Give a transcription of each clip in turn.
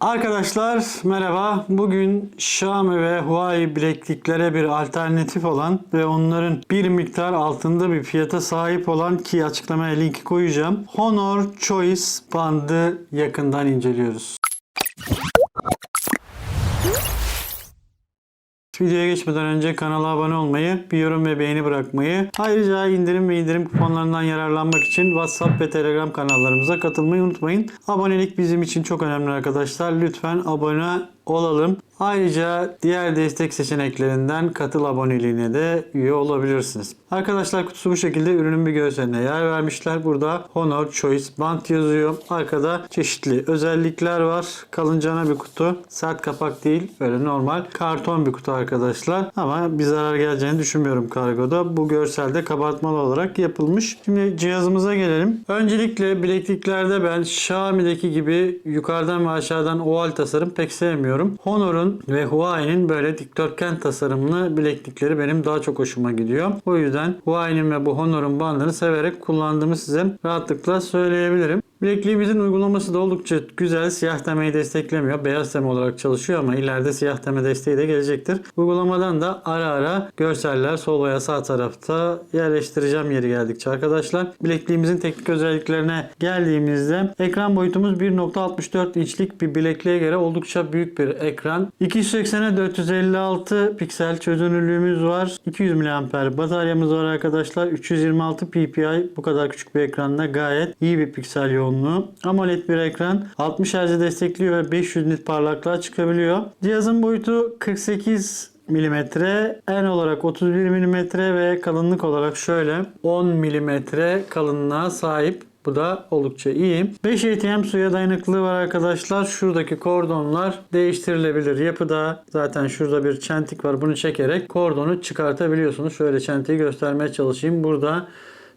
Arkadaşlar merhaba. Bugün Xiaomi ve Huawei bilekliklere bir alternatif olan ve onların bir miktar altında bir fiyata sahip olan ki açıklamaya linki koyacağım. Honor Choice bandı yakından inceliyoruz. Videoya geçmeden önce kanala abone olmayı, bir yorum ve beğeni bırakmayı, ayrıca indirim ve indirim kuponlarından yararlanmak için WhatsApp ve Telegram kanallarımıza katılmayı unutmayın. Abonelik bizim için çok önemli arkadaşlar. Lütfen abone olalım. Ayrıca diğer destek seçeneklerinden katıl aboneliğine de üye olabilirsiniz. Arkadaşlar kutusu bu şekilde ürünün bir görseline yer vermişler. Burada Honor Choice Band yazıyor. Arkada çeşitli özellikler var. Kalıncana bir kutu. Sert kapak değil. Böyle normal karton bir kutu arkadaşlar. Ama bir zarar geleceğini düşünmüyorum kargoda. Bu görselde kabartmalı olarak yapılmış. Şimdi cihazımıza gelelim. Öncelikle bilekliklerde ben Xiaomi'deki gibi yukarıdan ve aşağıdan oval tasarım pek sevmiyorum. Honor'un ve Huawei'nin böyle dikdörtgen tasarımlı bileklikleri benim daha çok hoşuma gidiyor. O yüzden Huawei'nin ve bu Honor'un bandını severek kullandığımı size rahatlıkla söyleyebilirim. Bilekliğimizin uygulaması da oldukça güzel. Siyah temeyi desteklemiyor. Beyaz teme olarak çalışıyor ama ileride siyah teme desteği de gelecektir. Uygulamadan da ara ara görseller sol veya sağ tarafta yerleştireceğim yeri geldikçe arkadaşlar. Bilekliğimizin teknik özelliklerine geldiğimizde ekran boyutumuz 1.64 inçlik bir bilekliğe göre oldukça büyük bir ekran. 280'e 456 piksel çözünürlüğümüz var. 200 mAh bataryamız var arkadaşlar. 326 ppi bu kadar küçük bir ekranda gayet iyi bir piksel yoğunluğu. AMOLED bir ekran. 60 Hz destekliyor ve 500 nit parlaklığa çıkabiliyor. Cihazın boyutu 48 mm, en olarak 31 mm ve kalınlık olarak şöyle 10 mm kalınlığa sahip. Bu da oldukça iyi. 5 ATM suya dayanıklılığı var arkadaşlar. Şuradaki kordonlar değiştirilebilir yapıda. Zaten şurada bir çentik var. Bunu çekerek kordonu çıkartabiliyorsunuz. Şöyle çentiği göstermeye çalışayım. Burada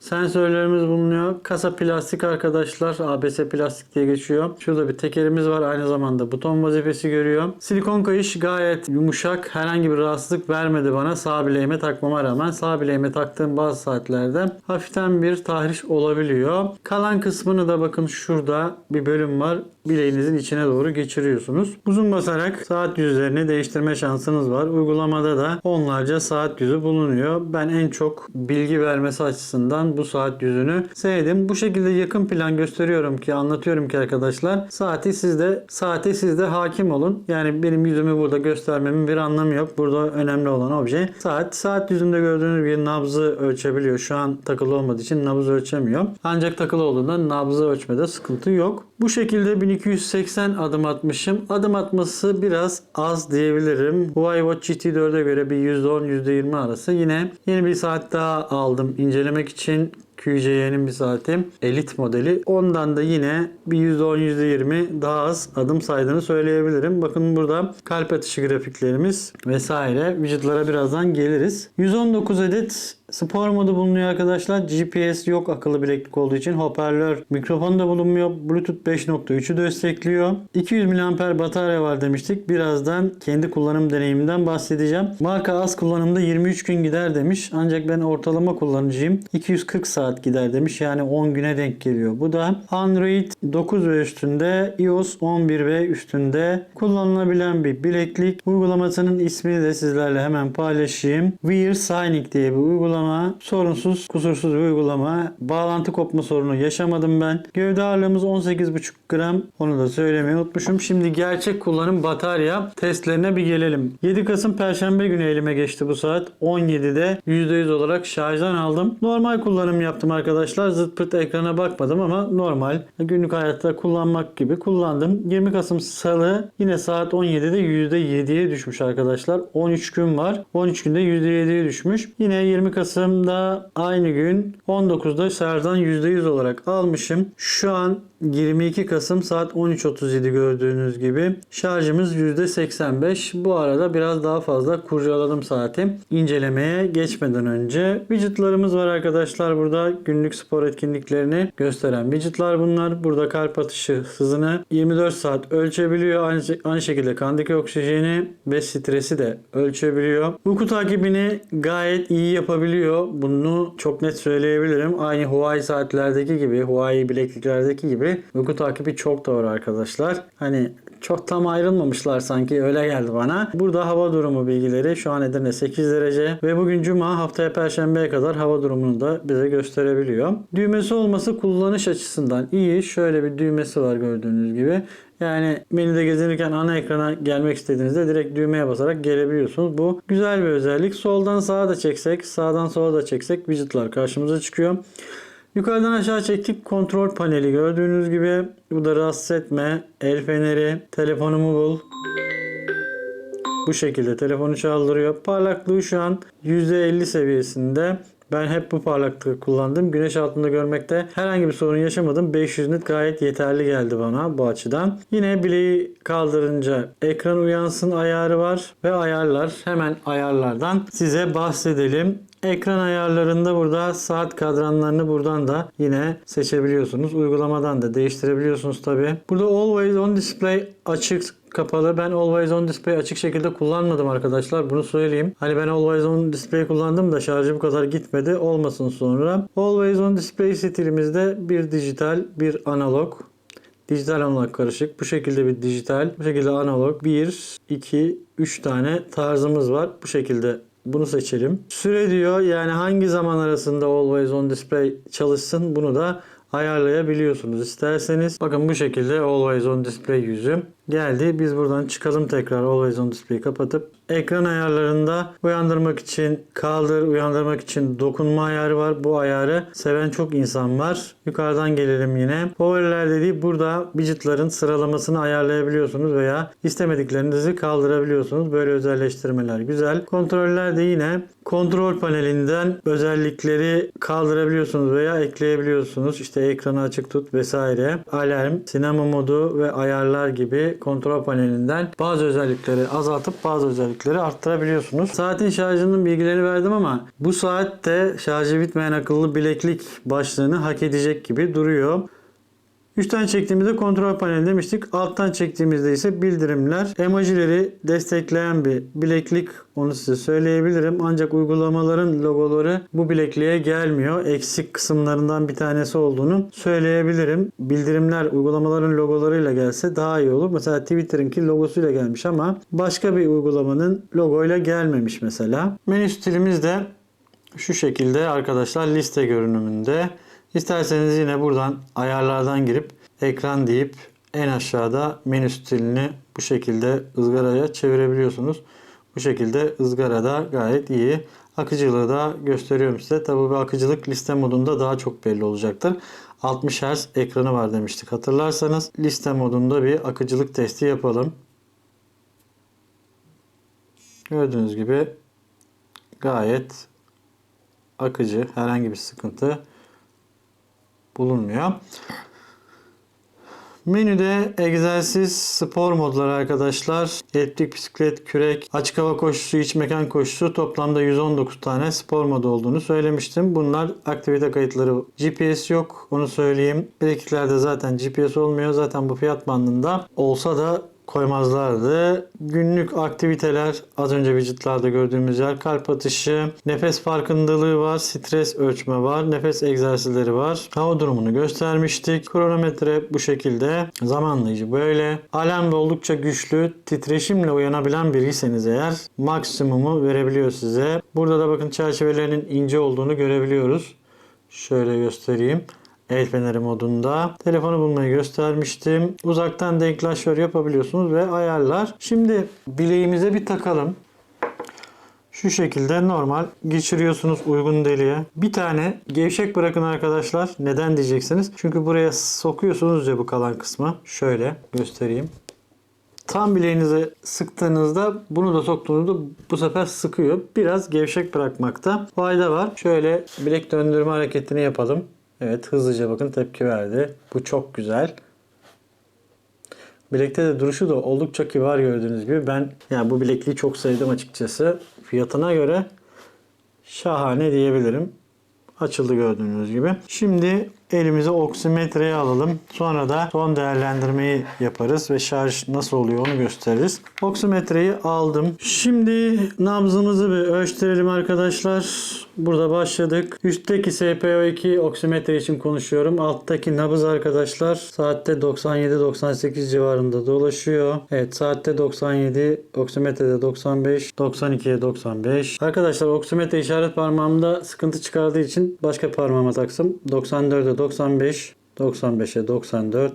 Sensörlerimiz bulunuyor. Kasa plastik arkadaşlar. ABS plastik diye geçiyor. Şurada bir tekerimiz var. Aynı zamanda buton vazifesi görüyor. Silikon kayış gayet yumuşak. Herhangi bir rahatsızlık vermedi bana. Sağ bileğime takmama rağmen sağ bileğime taktığım bazı saatlerde hafiften bir tahriş olabiliyor. Kalan kısmını da bakın şurada bir bölüm var. Bileğinizin içine doğru geçiriyorsunuz. Uzun basarak saat yüzlerini değiştirme şansınız var. Uygulamada da onlarca saat yüzü bulunuyor. Ben en çok bilgi vermesi açısından bu saat yüzünü sevdim. Bu şekilde yakın plan gösteriyorum ki anlatıyorum ki arkadaşlar saati sizde saate sizde hakim olun. Yani benim yüzümü burada göstermemin bir anlamı yok. Burada önemli olan obje saat. Saat yüzünde gördüğünüz gibi nabzı ölçebiliyor. Şu an takılı olmadığı için nabız ölçemiyor. Ancak takılı olduğunda nabzı ölçmede sıkıntı yok. Bu şekilde 1280 adım atmışım. Adım atması biraz az diyebilirim. Huawei Watch GT4'e göre bir %10 %20 arası. Yine yeni bir saat daha aldım incelemek için. QJ'nin bir saati. Elite modeli. Ondan da yine bir %10 %20 daha az adım saydığını söyleyebilirim. Bakın burada kalp atışı grafiklerimiz vesaire. Widgetlara birazdan geliriz. 119 adet Spor modu bulunuyor arkadaşlar. GPS yok akıllı bileklik olduğu için. Hoparlör, mikrofon da bulunmuyor. Bluetooth 5.3'ü destekliyor. 200 mAh batarya var demiştik. Birazdan kendi kullanım deneyimimden bahsedeceğim. Marka az kullanımda 23 gün gider demiş. Ancak ben ortalama kullanıcıyım. 240 saat gider demiş. Yani 10 güne denk geliyor. Bu da Android 9 ve üstünde, iOS 11 ve üstünde kullanılabilen bir bileklik. Uygulamasının ismini de sizlerle hemen paylaşayım. Wear Signing diye bir uygulama uygulama sorunsuz, kusursuz bir uygulama. Bağlantı kopma sorunu yaşamadım ben. Gövde ağırlığımız 18,5 gram. Onu da söylemeyi unutmuşum. Şimdi gerçek kullanım batarya testlerine bir gelelim. 7 Kasım Perşembe günü elime geçti bu saat. 17'de %100 olarak şarjdan aldım. Normal kullanım yaptım arkadaşlar. Zıt pırt ekrana bakmadım ama normal. Günlük hayatta kullanmak gibi kullandım. 20 Kasım Salı yine saat 17'de %7'ye düşmüş arkadaşlar. 13 gün var. 13 günde %7'ye düşmüş. Yine 20 Kasım Kasım'da aynı gün 19'da şarjdan %100 olarak almışım. Şu an 22 Kasım saat 13.37 gördüğünüz gibi şarjımız %85. Bu arada biraz daha fazla kurcaladım saati. İncelemeye geçmeden önce widgetlarımız var arkadaşlar. Burada günlük spor etkinliklerini gösteren widgetlar bunlar. Burada kalp atışı hızını 24 saat ölçebiliyor. Aynı, aynı şekilde kandaki oksijeni ve stresi de ölçebiliyor. Uyku takibini gayet iyi yapabiliyor. Bunu çok net söyleyebilirim. Aynı Huawei saatlerdeki gibi, Huawei bilekliklerdeki gibi uyku takibi çok doğru arkadaşlar. Hani çok tam ayrılmamışlar sanki öyle geldi bana. Burada hava durumu bilgileri şu an Edirne 8 derece ve bugün cuma haftaya perşembeye kadar hava durumunu da bize gösterebiliyor. Düğmesi olması kullanış açısından iyi. Şöyle bir düğmesi var gördüğünüz gibi. Yani menüde gezinirken ana ekrana gelmek istediğinizde direkt düğmeye basarak gelebiliyorsunuz. Bu güzel bir özellik. Soldan sağa da çeksek, sağdan sola da çeksek widgetlar karşımıza çıkıyor. Yukarıdan aşağı çektik kontrol paneli gördüğünüz gibi. Bu da rahatsız etme, el feneri, telefonumu bul. Bu şekilde telefonu çaldırıyor. Parlaklığı şu an %50 seviyesinde. Ben hep bu parlaklığı kullandım. Güneş altında görmekte herhangi bir sorun yaşamadım. 500 nit gayet yeterli geldi bana bu açıdan. Yine bileği kaldırınca ekran uyansın ayarı var ve ayarlar. Hemen ayarlardan size bahsedelim. Ekran ayarlarında burada saat kadranlarını buradan da yine seçebiliyorsunuz. Uygulamadan da değiştirebiliyorsunuz tabi. Burada Always On Display açık kapalı. Ben Always On Display açık şekilde kullanmadım arkadaşlar. Bunu söyleyeyim. Hani ben Always On Display kullandım da şarjı bu kadar gitmedi. Olmasın sonra. Always On Display stilimizde bir dijital, bir analog. Dijital analog karışık. Bu şekilde bir dijital, bu şekilde analog. 1, 2, 3 tane tarzımız var. Bu şekilde bunu seçelim. Süre diyor yani hangi zaman arasında Always On Display çalışsın bunu da ayarlayabiliyorsunuz isterseniz. Bakın bu şekilde Always On Display yüzü geldi. Biz buradan çıkalım tekrar Always On Display'i kapatıp ekran ayarlarında uyandırmak için kaldır, uyandırmak için dokunma ayarı var. Bu ayarı seven çok insan var. Yukarıdan gelelim yine. Power'ler dediği burada widgetların sıralamasını ayarlayabiliyorsunuz veya istemediklerinizi kaldırabiliyorsunuz. Böyle özelleştirmeler güzel. Kontroller de yine kontrol panelinden özellikleri kaldırabiliyorsunuz veya ekleyebiliyorsunuz. İşte ekranı açık tut vesaire. Alarm, sinema modu ve ayarlar gibi kontrol panelinden bazı özellikleri azaltıp bazı özellikleri arttırabiliyorsunuz. Saatin şarjının bilgilerini verdim ama bu saat de şarjı bitmeyen akıllı bileklik başlığını hak edecek gibi duruyor. Üstten çektiğimizde kontrol paneli demiştik. Alttan çektiğimizde ise bildirimler. Emojileri destekleyen bir bileklik. Onu size söyleyebilirim. Ancak uygulamaların logoları bu bilekliğe gelmiyor. Eksik kısımlarından bir tanesi olduğunu söyleyebilirim. Bildirimler uygulamaların logolarıyla gelse daha iyi olur. Mesela Twitter'ınki logosuyla gelmiş ama başka bir uygulamanın logoyla gelmemiş mesela. Menü stilimiz de şu şekilde arkadaşlar liste görünümünde. İsterseniz yine buradan ayarlardan girip ekran deyip en aşağıda menü stilini bu şekilde ızgaraya çevirebiliyorsunuz. Bu şekilde ızgarada gayet iyi. Akıcılığı da gösteriyorum size. Tabi bu akıcılık liste modunda daha çok belli olacaktır. 60 Hz ekranı var demiştik hatırlarsanız. Liste modunda bir akıcılık testi yapalım. Gördüğünüz gibi gayet akıcı. Herhangi bir sıkıntı bulunmuyor. Menüde egzersiz spor modları arkadaşlar. Eliptik bisiklet, kürek, açık hava koşusu, iç mekan koşusu toplamda 119 tane spor modu olduğunu söylemiştim. Bunlar aktivite kayıtları. GPS yok onu söyleyeyim. Bilekliklerde zaten GPS olmuyor. Zaten bu fiyat bandında olsa da koymazlardı. Günlük aktiviteler az önce widgetlarda gördüğümüz yer kalp atışı, nefes farkındalığı var, stres ölçme var, nefes egzersizleri var. Hava durumunu göstermiştik. Kronometre bu şekilde. Zamanlayıcı böyle. Alarm da oldukça güçlü. Titreşimle uyanabilen biriyseniz eğer maksimumu verebiliyor size. Burada da bakın çerçevelerinin ince olduğunu görebiliyoruz. Şöyle göstereyim. El modunda. Telefonu bulmayı göstermiştim. Uzaktan denklaşör yapabiliyorsunuz ve ayarlar. Şimdi bileğimize bir takalım. Şu şekilde normal geçiriyorsunuz uygun deliğe. Bir tane gevşek bırakın arkadaşlar. Neden diyeceksiniz? Çünkü buraya sokuyorsunuz ya bu kalan kısmı. Şöyle göstereyim. Tam bileğinize sıktığınızda bunu da soktuğunuzda bu sefer sıkıyor. Biraz gevşek bırakmakta fayda var. Şöyle bilek döndürme hareketini yapalım. Evet hızlıca bakın tepki verdi. Bu çok güzel. Bilekte de duruşu da oldukça kibar gördüğünüz gibi. Ben yani bu bilekliği çok sevdim açıkçası. Fiyatına göre şahane diyebilirim. Açıldı gördüğünüz gibi. Şimdi elimize oksimetreyi alalım. Sonra da son değerlendirmeyi yaparız ve şarj nasıl oluyor onu gösteririz. Oksimetreyi aldım. Şimdi nabzımızı bir ölçtürelim arkadaşlar. Burada başladık. Üstteki SPO2 oksimetre için konuşuyorum. Alttaki nabız arkadaşlar saatte 97-98 civarında dolaşıyor. Evet saatte 97, oksimetrede 95, 92'ye 95. Arkadaşlar oksimetre işaret parmağımda sıkıntı çıkardığı için başka parmağıma taksım. 94'e 95, 95'e 94.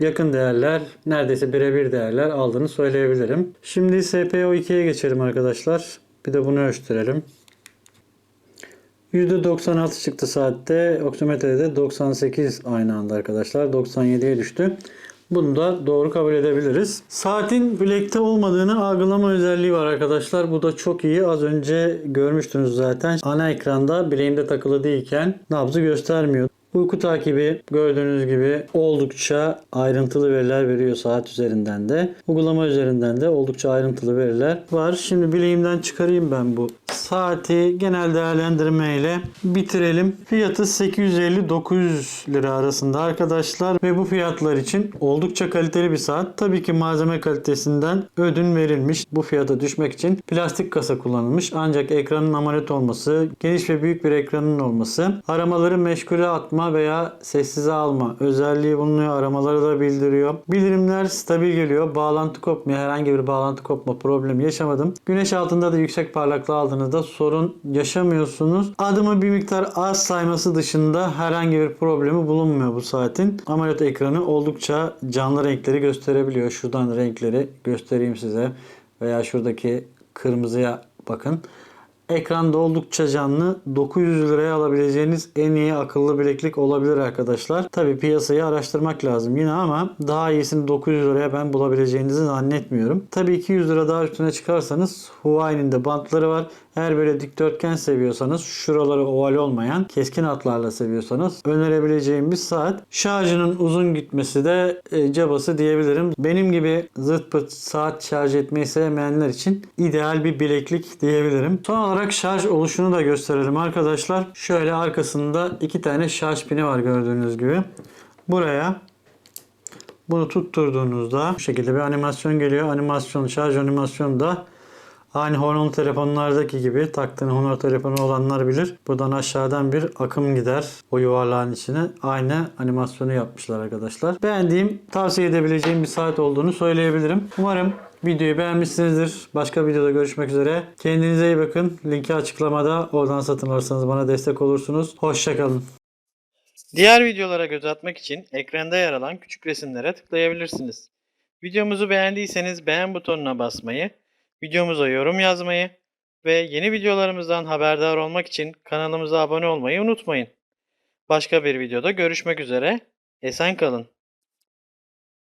Yakın değerler, neredeyse birebir değerler aldığını söyleyebilirim. Şimdi SPO2'ye geçelim arkadaşlar. Bir de bunu ölçtürelim. %96 çıktı saatte. Oksimetrede 98 aynı anda arkadaşlar. 97'ye düştü. Bunu da doğru kabul edebiliriz. Saatin bilekte olmadığını algılama özelliği var arkadaşlar. Bu da çok iyi. Az önce görmüştünüz zaten. Ana ekranda bileğimde takılı değilken nabzı göstermiyor. Uyku takibi gördüğünüz gibi oldukça ayrıntılı veriler veriyor saat üzerinden de. Uygulama üzerinden de oldukça ayrıntılı veriler var. Şimdi bileğimden çıkarayım ben bu saati genel değerlendirme ile bitirelim. Fiyatı 850-900 lira arasında arkadaşlar ve bu fiyatlar için oldukça kaliteli bir saat. Tabii ki malzeme kalitesinden ödün verilmiş. Bu fiyata düşmek için plastik kasa kullanılmış. Ancak ekranın amolet olması, geniş ve büyük bir ekranın olması, aramaları meşgule atma veya sessize alma özelliği bulunuyor. Aramaları da bildiriyor. Bildirimler stabil geliyor. Bağlantı kopmuyor. Herhangi bir bağlantı kopma problemi yaşamadım. Güneş altında da yüksek parlaklığı aldığınızda sorun yaşamıyorsunuz. Adımı bir miktar az sayması dışında herhangi bir problemi bulunmuyor bu saatin. AMOLED ekranı oldukça canlı renkleri gösterebiliyor. Şuradan renkleri göstereyim size. Veya şuradaki kırmızıya bakın. Ekranda oldukça canlı. 900 liraya alabileceğiniz en iyi akıllı bileklik olabilir arkadaşlar. Tabi piyasayı araştırmak lazım yine ama daha iyisini 900 liraya ben bulabileceğinizi zannetmiyorum. Tabi 200 lira daha üstüne çıkarsanız Huawei'nin de bantları var. Eğer böyle dikdörtgen seviyorsanız şuraları oval olmayan keskin hatlarla seviyorsanız önerebileceğim bir saat. Şarjının uzun gitmesi de e, cabası diyebilirim. Benim gibi zırt pırt saat şarj etmeyi sevmeyenler için ideal bir bileklik diyebilirim. Son olarak şarj oluşunu da gösterelim arkadaşlar. Şöyle arkasında iki tane şarj pini var gördüğünüz gibi. Buraya bunu tutturduğunuzda bu şekilde bir animasyon geliyor. Animasyon, şarj animasyonu da aynı horonlu telefonlardaki gibi taktığın honor telefonu olanlar bilir. Buradan aşağıdan bir akım gider o yuvarlağın içine. Aynı animasyonu yapmışlar arkadaşlar. Beğendiğim, tavsiye edebileceğim bir saat olduğunu söyleyebilirim. Umarım Videoyu beğenmişsinizdir. Başka videoda görüşmek üzere. Kendinize iyi bakın. Linki açıklamada. Oradan satın alırsanız bana destek olursunuz. Hoşçakalın. Diğer videolara göz atmak için ekranda yer alan küçük resimlere tıklayabilirsiniz. Videomuzu beğendiyseniz beğen butonuna basmayı, videomuza yorum yazmayı ve yeni videolarımızdan haberdar olmak için kanalımıza abone olmayı unutmayın. Başka bir videoda görüşmek üzere. Esen kalın.